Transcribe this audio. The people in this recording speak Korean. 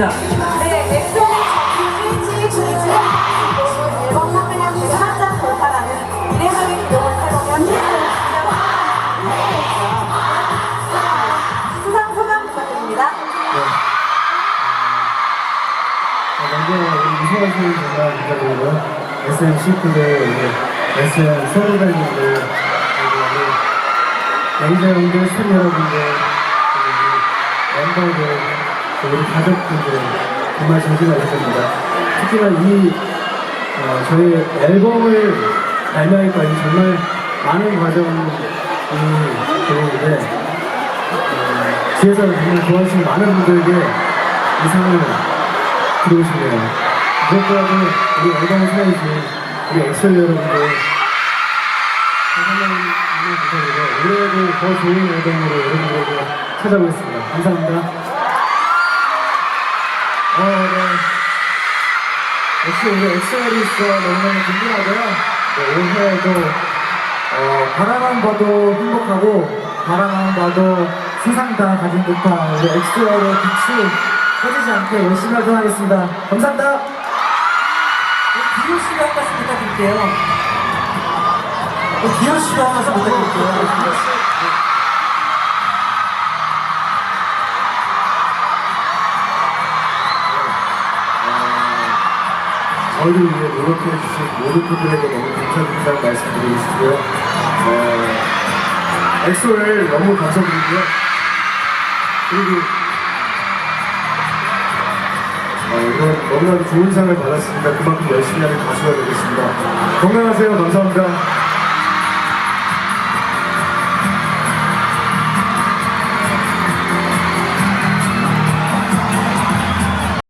맞습니다. 네, 엑소의 정규일치 주주 앨범 판매량 100만 장 돌파라는 이례적인 기록을 세우며 수상 소감 부탁드립니다. 어, 먼저 우리 이소아 씨 정말 감사드리고요. SM 시크들, 이제 SM 서울밴드들, 그리고 우리 매니저 형들, 스탭 여러분들, 그리고 우리 멤버들, 우리 가족분들 정말 감사드립니다. 특히나 이 어, 저희 앨범을 발매하기까지 정말 많은 과정이 걸리는데 어, 뒤에서 정말 도와주신 많은 분들에게 이 상을 드리고 싶네요. 무엇보다도 우리 앨범을 사랑해주신 우리 엑셀 여러분들 감사드리고 올해에도 더 좋은 앨범으로 여러분들에게 찾아오겠습니다. 감사합니다. 어, 네. 역시 우리 엑셀이 있어 너무너무 궁금하고요. 네, 올해에도 어, 바라만 봐도 행복하고 바라만 봐도 세상 다 가진 듯한 우리 엑소의 빛이 꺼지지 않게 열심히 하도록 하겠습니다. 감사합니다. 기호 씨가 한 말씀 부탁드릴게요. 기호 씨가 한 말씀 부탁드릴게요. 저희를 위해 노력해 주신 모든 분들에게 너무 감사드린다는 말씀드리고 싶고요. 어, 엑소를 너무 감사드리고요. 그리고 어, 이건 너무나도 좋은 상을 받았으니까 그만큼 열심히 하는 가수가 되겠습니다. 건강하세요. 감사합니다.